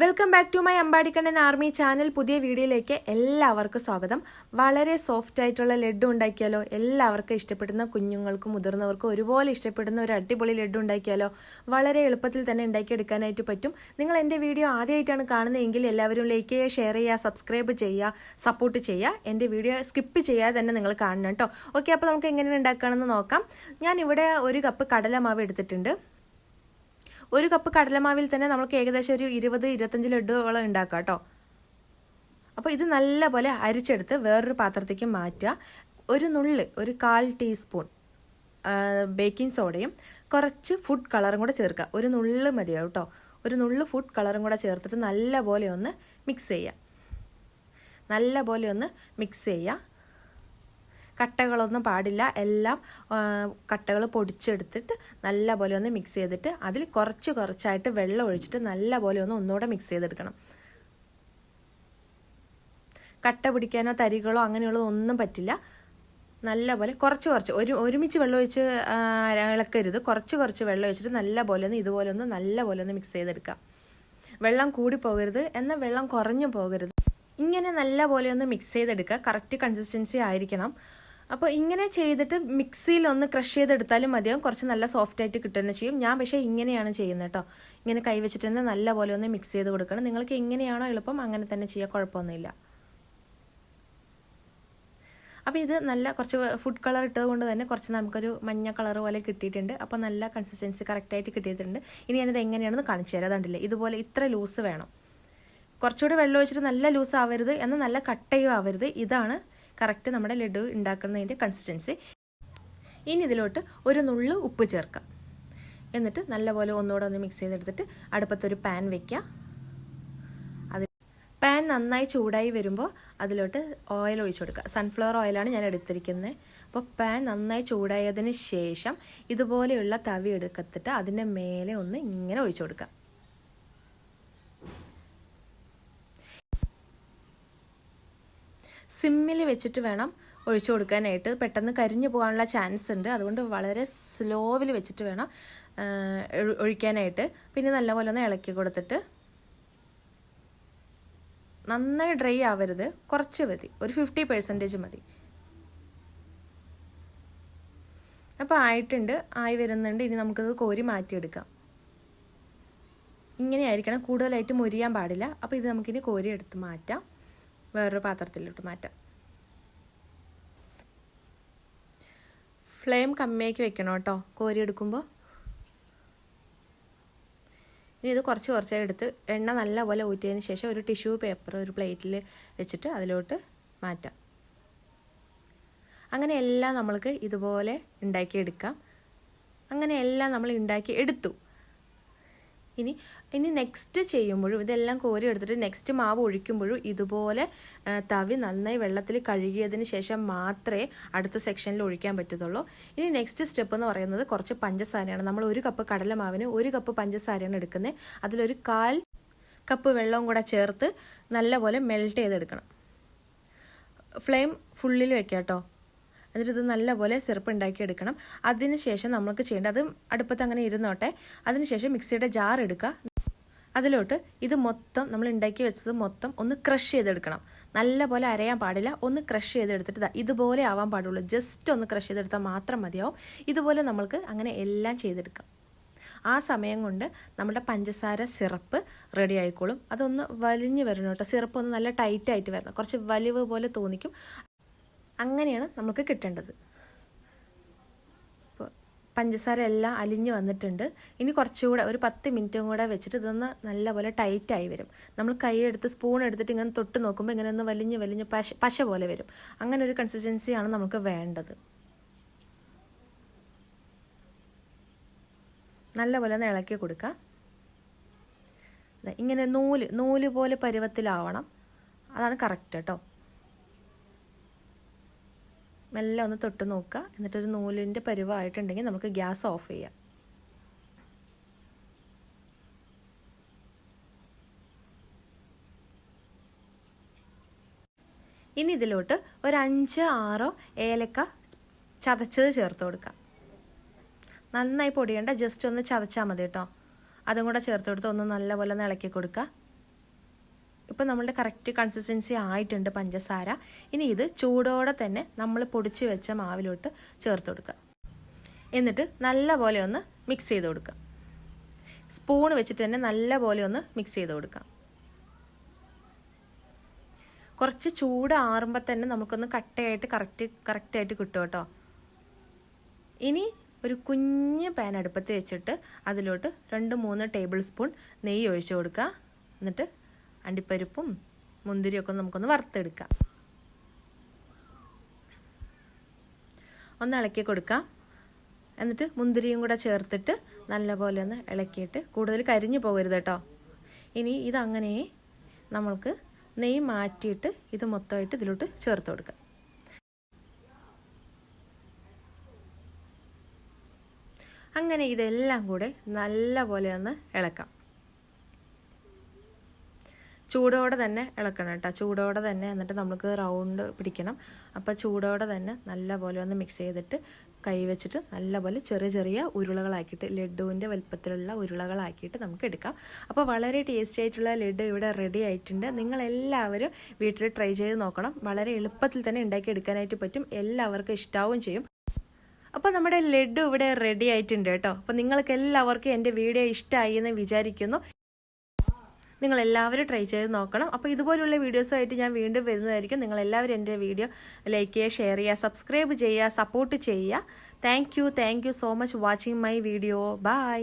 Welcome back to my Ambadikannan army channel പുതിയ വീഡിയോയിലേക്ക് എല്ലാവർക്കും സ്വാഗതം. വളരെ സോഫ്റ്റ് ആയിട്ടുള്ള ലഡു ഉണ്ടാക്കിയാലോ? എല്ലാവർക്കും ഇഷ്ടപ്പെടുന്ന കുഞ്ഞുങ്ങൾക്കും മുതിർന്നവർക്കും ഒരുപോലെ ഇഷ്ടപ്പെടുന്ന ഒരു അടിപൊളി ലഡു ഉണ്ടാക്കിയാലോ? വളരെ എളുപ്പത്തിൽ തന്നെ ഉണ്ടാക്കിയെടുക്കാനായിട്ട് പറ്റും. നിങ്ങൾ എന്റെ വീഡിയോ ആദ്യമായിട്ടാണ് കാണുന്നതെങ്കിൽ എല്ലാവരും ലൈക്ക് ചെയ്യുക ഷെയർ ചെയ്യുക സബ്സ്ക്രൈബ് ചെയ്യുക സപ്പോർട്ട് ചെയ്യുക. എന്റെ വീഡിയോ സ്കിപ്പ് ചെയ്യാതെ തന്നെ നിങ്ങൾ കാണണം കേട്ടോ. ഓക്കെ അപ്പോൾ നമുക്ക് എങ്ങനെയാണ് ഉണ്ടാക്കുകയാണെന്ന് നോക്കാം. ഞാനിവിടെ ഒരു കപ്പ് കടലമാവ് എടുത്തിട്ടുണ്ട്. ഒരു കപ്പ് കടലമാവിൽ തന്നെ നമുക്ക് ഏകദേശം ഒരു ഇരുപത് ഇരുപത്തഞ്ച് ലഡുകൾ ഉണ്ടാക്കാം കേട്ടോ. അപ്പോൾ ഇത് നല്ലപോലെ അരിച്ചെടുത്ത് വേറൊരു പാത്രത്തേക്ക് മാറ്റുക. ഒരു നുള്ള് ഒരു കാൽ ടീസ്പൂൺ ബേക്കിംഗ് സോഡയും കുറച്ച് ഫുഡ് കളറും കൂടെ ചേർക്കുക. ഒരു നുള്ള് മതിയാവും കേട്ടോ. ഒരു നുള്ള് ഫുഡ് കളറും കൂടെ ചേർത്തിട്ട് നല്ലപോലെ ഒന്ന് മിക്സ് ചെയ്യുക. നല്ലപോലെ ഒന്ന് മിക്സ് ചെയ്യുക. കട്ടകളൊന്നും പാടില്ല. എല്ലാം കട്ടകൾ പൊടിച്ചെടുത്തിട്ട് നല്ല പോലെ ഒന്ന് മിക്സ് ചെയ്തിട്ട് അതിൽ കുറച്ച് കുറച്ചായിട്ട് വെള്ളം ഒഴിച്ചിട്ട് നല്ല പോലെ ഒന്ന് ഒന്നുകൂടെ മിക്സ് ചെയ്തെടുക്കണം. കട്ട പിടിക്കാനോ തരികളോ അങ്ങനെയുള്ളതോ ഒന്നും പറ്റില്ല. നല്ല പോലെ കുറച്ച് കുറച്ച് ഒരു ഒരുമിച്ച് വെള്ളം ഒഴിച്ച് ഇളക്കരുത്. കുറച്ച് കുറച്ച് വെള്ളം ഒഴിച്ചിട്ട് നല്ല പോലെ ഒന്ന് ഇതുപോലെ ഒന്ന് നല്ല പോലെ ഒന്ന് മിക്സ് ചെയ്തെടുക്കാം വെള്ളം കൂടി പോകരുത്. എന്നാൽ വെള്ളം കുറഞ്ഞു പോകരുത്. ഇങ്ങനെ നല്ല പോലെ ഒന്ന് മിക്സ് ചെയ്തെടുക്കുക. കറക്റ്റ് കൺസിസ്റ്റൻസി ആയിരിക്കണം. അപ്പോൾ ഇങ്ങനെ ചെയ്തിട്ട് മിക്സിയിൽ ഒന്ന് ക്രഷ് ചെയ്തെടുത്താലും മതിയാവും. കുറച്ച് നല്ല സോഫ്റ്റ് ആയിട്ട് കിട്ടുന്നത് ചെയ്യും. ഞാൻ പക്ഷേ ഇങ്ങനെയാണ് ചെയ്യുന്നത് കേട്ടോ ഇങ്ങനെ കൈവച്ചിട്ട് തന്നെ നല്ല പോലെ ഒന്ന് മിക്സ് ചെയ്ത് കൊടുക്കണം. നിങ്ങൾക്ക് എങ്ങനെയാണോ എളുപ്പം? അങ്ങനെ തന്നെ ചെയ്യുക കുഴപ്പമൊന്നുമില്ല. അപ്പോൾ ഇത് നല്ല കുറച്ച് ഫുഡ് കളർ ഇട്ടത് കൊണ്ട് തന്നെ കുറച്ച് നമുക്കൊരു മഞ്ഞ കളർ പോലെ കിട്ടിയിട്ടുണ്ട്. അപ്പോൾ നല്ല കൺസിസ്റ്റൻസി കറക്റ്റായിട്ട് കിട്ടിയിട്ടുണ്ട്. ഇനി ഞാനിത് എങ്ങനെയാണെന്ന് കാണിച്ചു തരാം. അതുകൊണ്ടില്ലേ ഇതുപോലെ ഇത്ര ലൂസ് വേണം. കുറച്ചുകൂടി വെള്ളം ഒഴിച്ചിട്ട് നല്ല ലൂസ് ആവരുത്. എന്നാൽ നല്ല കട്ടയും ആവരുത്. ഇതാണ് കറക്റ്റ് നമ്മുടെ ലഡു ഉണ്ടാക്കുന്നതിന്റെ കൺസിസ്റ്റൻസി ഇനി ഇതിലോട്ട് ഒരു നുള്ളു ഉപ്പ് ചേർക്കാം. എന്നിട്ട് നല്ലപോലെ ഒന്നുകൂടെ ഒന്ന് മിക്സ് ചെയ്തെടുത്തിട്ട് അടുപ്പത്തൊരു പാൻ വെക്കുക അതിൽ പാൻ നന്നായി ചൂടായി വരുമ്പോൾ അതിലോട്ട് ഓയിൽ ഒഴിച്ചു കൊടുക്കുക. സൺഫ്ലവർ ഓയിലാണ് ഞാൻ എടുത്തിരിക്കുന്നത്. അപ്പോൾ പാൻ നന്നായി ചൂടായതിന് ശേഷം ഇതുപോലെയുള്ള തവി എടുക്കത്തിട്ട് അതിന്റെ മേലെ ഒന്ന് ഇങ്ങനെ ഒഴിച്ചു കൊടുക്കുക. സിമ്മിൽ വെച്ചിട്ട് വേണം ഒഴിച്ചു കൊടുക്കാനായിട്ട്. പെട്ടെന്ന് കരിഞ്ഞു പോകാനുള്ള ചാൻസ് ഉണ്ട്. അതുകൊണ്ട് വളരെ സ്ലോവിൽ വെച്ചിട്ട് വേണം ഒഴിക്കാനായിട്ട്. പിന്നെ നല്ലപോലെ ഒന്ന് ഇളക്കി കൊടുത്തിട്ട് നന്നായി ഡ്രൈ ആവരുത്. കുറച്ച് മതി. ഒരു ഫിഫ്റ്റി പെർസെന്റേജ് മതി. അപ്പോൾ ആയിട്ടുണ്ട്. ആയി വരുന്നുണ്ട്. ഇനി നമുക്കത് കോരി മാറ്റിയെടുക്കാം. ഇങ്ങനെയായിരിക്കണം. കൂടുതലായിട്ട് മുരിയാൻ പാടില്ല. അപ്പോൾ ഇത് നമുക്കിനി കോരി എടുത്ത് മാറ്റാം. വേറൊരു പാത്രത്തിലോട്ട് മാറ്റാം. ഫ്ലെയിം കമ്മിയാക്കി വെക്കണം കേട്ടോ. കോരി എടുക്കുമ്പോൾ ഇനി ഇത് കുറച്ച് കുറച്ചായി എടുത്ത് എണ്ണ നല്ലപോലെ ഊറ്റിയതിന് ശേഷം ഒരു ടിഷ്യൂ പേപ്പർ ഒരു പ്ലേറ്റിൽ വെച്ചിട്ട് അതിലോട്ട് മാറ്റാം. അങ്ങനെ എല്ലാം നമ്മൾക്ക് ഇതുപോലെ ഉണ്ടാക്കിയെടുക്കാം. അങ്ങനെ എല്ലാം നമ്മൾ ഉണ്ടാക്കി എടുത്തു. ഇനി ഇനി നെക്സ്റ്റ് ചെയ്യുമ്പോഴും ഇതെല്ലാം കോരി എടുത്തിട്ട് നെക്സ്റ്റ് മാവ് ഒഴിക്കുമ്പോഴും ഇതുപോലെ തവി നന്നായി വെള്ളത്തിൽ കഴുകിയതിന് ശേഷം മാത്രമേ അടുത്ത സെക്ഷനിൽ ഒഴിക്കാൻ പറ്റത്തുള്ളൂ. ഇനി നെക്സ്റ്റ് സ്റ്റെപ്പ് എന്ന് പറയുന്നത് കുറച്ച് പഞ്ചസാരയാണ്. നമ്മൾ ഒരു കപ്പ് കടലമാവിന് ഒരു കപ്പ് പഞ്ചസാരയാണ് എടുക്കുന്നത്. അതിലൊരു കാൽ കപ്പ് വെള്ളവും കൂടെ ചേർത്ത് നല്ലപോലെ മെൽറ്റ് ചെയ്തെടുക്കണം. ഫ്ലെയിം ഫുള്ളിൽ വെക്കാം കേട്ടോ എന്നിട്ട് ഇത് നല്ലപോലെ സിറപ്പ് ഉണ്ടാക്കിയെടുക്കണം അതിനുശേഷം നമ്മൾക്ക് ചെയ്യേണ്ടത് അത് അടുപ്പത്ത് അങ്ങനെ ഇരുന്നോട്ടെ. അതിനുശേഷം മിക്സിയുടെ ജാർ എടുക്കുക. അതിലോട്ട് ഇത് മൊത്തം നമ്മൾ ഉണ്ടാക്കി വെച്ചത് മൊത്തം ഒന്ന് ക്രഷ് ചെയ്തെടുക്കണം. നല്ലപോലെ അരയാൻ പാടില്ല. ഒന്ന് ക്രഷ് ചെയ്തെടുത്തിട്ട് ഇതുപോലെ ആവാൻ പാടുള്ളൂ. ജസ്റ്റ് ഒന്ന് ക്രഷ് ചെയ്തെടുത്താൽ മാത്രം മതിയാവും. ഇതുപോലെ നമ്മൾക്ക് അങ്ങനെ എല്ലാം ചെയ്തെടുക്കാം. ആ സമയം കൊണ്ട് നമ്മുടെ പഞ്ചസാര സിറപ്പ് റെഡി ആയിക്കോളും. അതൊന്ന് വലിഞ്ഞ് വരണം കേട്ടോ സിറപ്പ് ഒന്ന് നല്ല ടൈറ്റായിട്ട് വരണം. കുറച്ച് വലിവ് പോലെ തോന്നിക്കും. അങ്ങനെയാണ് നമുക്ക് കിട്ടേണ്ടത്. പഞ്ചസാര എല്ലാം അലിഞ്ഞ് വന്നിട്ടുണ്ട്. ഇനി കുറച്ചുകൂടെ ഒരു പത്ത് മിനിറ്റും കൂടെ വെച്ചിട്ട് ഇതൊന്ന് നല്ലപോലെ ടൈറ്റായി വരും. നമ്മൾ കൈ എടുത്ത് സ്പൂൺ എടുത്തിട്ട് ഇങ്ങനെ തൊട്ട് നോക്കുമ്പോൾ ഇങ്ങനെ ഒന്ന് വലിഞ്ഞ് വലിഞ്ഞ് പശ പശ പോലെ വരും. അങ്ങനെ ഒരു കൺസിസ്റ്റൻസിയാണ് നമുക്ക് വേണ്ടത്. നല്ലപോലെ ഒന്ന് ഇളക്കി കൊടുക്കുക ഇങ്ങനെ നൂൽ നൂൽ പോലെ പരുവത്തിലാവണം. അതാണ് കറക്റ്റ് കേട്ടോ മെല്ലെ ഒന്ന് തൊട്ട് നോക്കുക. എന്നിട്ടൊരു നൂലിന്റെ പരിവായിട്ടുണ്ടെങ്കിൽ നമുക്ക് ഗ്യാസ് ഓഫ് ചെയ്യാം. ഇനി ഇതിലോട്ട് ഒരു അഞ്ച് ആറോ ഏലക്ക ചതച്ചത് ചേർത്ത് കൊടുക്കാം. നന്നായി പൊടിയേണ്ട ജസ്റ്റ് ഒന്ന് ചതച്ചാൽ മതി കേട്ടോ. അതും കൂടെ ചേർത്ത് കൊടുത്ത് ഒന്ന് നല്ലപോലെ ഒന്ന് ഇളക്കി കൊടുക്കുക. ഇപ്പം നമ്മളുടെ കറക്റ്റ് കൺസിസ്റ്റൻസി ആയിട്ടുണ്ട് പഞ്ചസാര. ഇനി ഇത് ചൂടോടെ തന്നെ നമ്മൾ പൊടിച്ച് വെച്ച മാവിലോട്ട് ചേർത്ത് കൊടുക്കുക. എന്നിട്ട് നല്ല പോലെ ഒന്ന് മിക്സ് ചെയ്ത് കൊടുക്കുക. സ്പൂൺ വെച്ചിട്ട് തന്നെ നല്ല പോലെ ഒന്ന് മിക്സ് ചെയ്ത് കൊടുക്കാം കുറച്ച് ചൂട് ആറുമ്പോൾ തന്നെ നമുക്കൊന്ന് കട്ടയായിട്ട് കറക്റ്റ് കറക്റ്റായിട്ട് കിട്ടും കേട്ടോ. ഇനി ഒരു കുഞ്ഞ് പാൻ അടുപ്പത്ത് വെച്ചിട്ട് അതിലോട്ട് രണ്ട് മൂന്ന് ടേബിൾ സ്പൂൺ നെയ്യ് ഒഴിച്ചു കൊടുക്കുക. എന്നിട്ട് അണ്ടിപ്പരിപ്പും മുന്തിരിയൊക്കെ നമുക്കൊന്ന് വറുത്തെടുക്കാം. ഒന്ന് ഇളക്കി കൊടുക്കാം. എന്നിട്ട് മുന്തിരിയും കൂടെ ചേർത്തിട്ട് നല്ലപോലെ ഒന്ന് ഇളക്കിയിട്ട് കൂടുതൽ കരിഞ്ഞു പോകരുത് കേട്ടോ. ഇനി ഇതങ്ങനെ നമ്മൾക്ക് നെയ് മാറ്റിയിട്ട് ഇത് മൊത്തമായിട്ട് ഇതിലോട്ട് ചേർത്ത് കൊടുക്കാം. അങ്ങനെ ഇതെല്ലാം കൂടെ നല്ലപോലെ ഒന്ന് ഇളക്കാം. ചൂടോടെ തന്നെ ഇളക്കണം കേട്ടോ ചൂടോടെ തന്നെ എന്നിട്ട് നമുക്ക് റൗണ്ട് പിടിക്കണം. അപ്പോൾ ചൂടോടെ തന്നെ നല്ലപോലെ ഒന്ന് മിക്സ് ചെയ്തിട്ട് കൈ വെച്ചിട്ട് നല്ലപോലെ ചെറിയ ചെറിയ ഉരുളകളാക്കിയിട്ട് ലഡുവിന്റെ വലുപ്പത്തിലുള്ള ഉരുളകളാക്കിയിട്ട് നമുക്ക് എടുക്കാം. അപ്പോൾ വളരെ ടേസ്റ്റി ആയിട്ടുള്ള ലഡു ഇവിടെ റെഡി ആയിട്ടുണ്ട്. നിങ്ങളെല്ലാവരും വീട്ടിൽ ട്രൈ ചെയ്ത് നോക്കണം. വളരെ എളുപ്പത്തിൽ തന്നെ ഉണ്ടാക്കി എടുക്കാനായിട്ട് പറ്റും. എല്ലാവർക്കും ഇഷ്ടാവും ചെയ്യും. അപ്പോൾ നമ്മുടെ ലഡു ഇവിടെ റെഡി ആയിട്ടുണ്ട് കേട്ടോ അപ്പോൾ നിങ്ങൾക്ക് എല്ലാവർക്കും എന്റെ വീഡിയോ ഇഷ്ടമായി എന്ന് വിചാരിക്കുന്നു. നിങ്ങൾ എല്ലാവരും ട്രൈ ചെയ്ത് നോക്കണം. അപ്പോൾ ഇതുപോലുള്ള വീഡിയോസുമായിട്ട് ഞാൻ വീണ്ടും വരുന്നതായിരിക്കും. നിങ്ങൾ എല്ലാവരും എന്റെ വീഡിയോ ലൈക്ക് ചെയ്യുക ഷെയർ ചെയ്യുക സബ്സ്ക്രൈബ് ചെയ്യുക സപ്പോർട്ട് ചെയ്യുക. Thank you thank you so much watching my video bye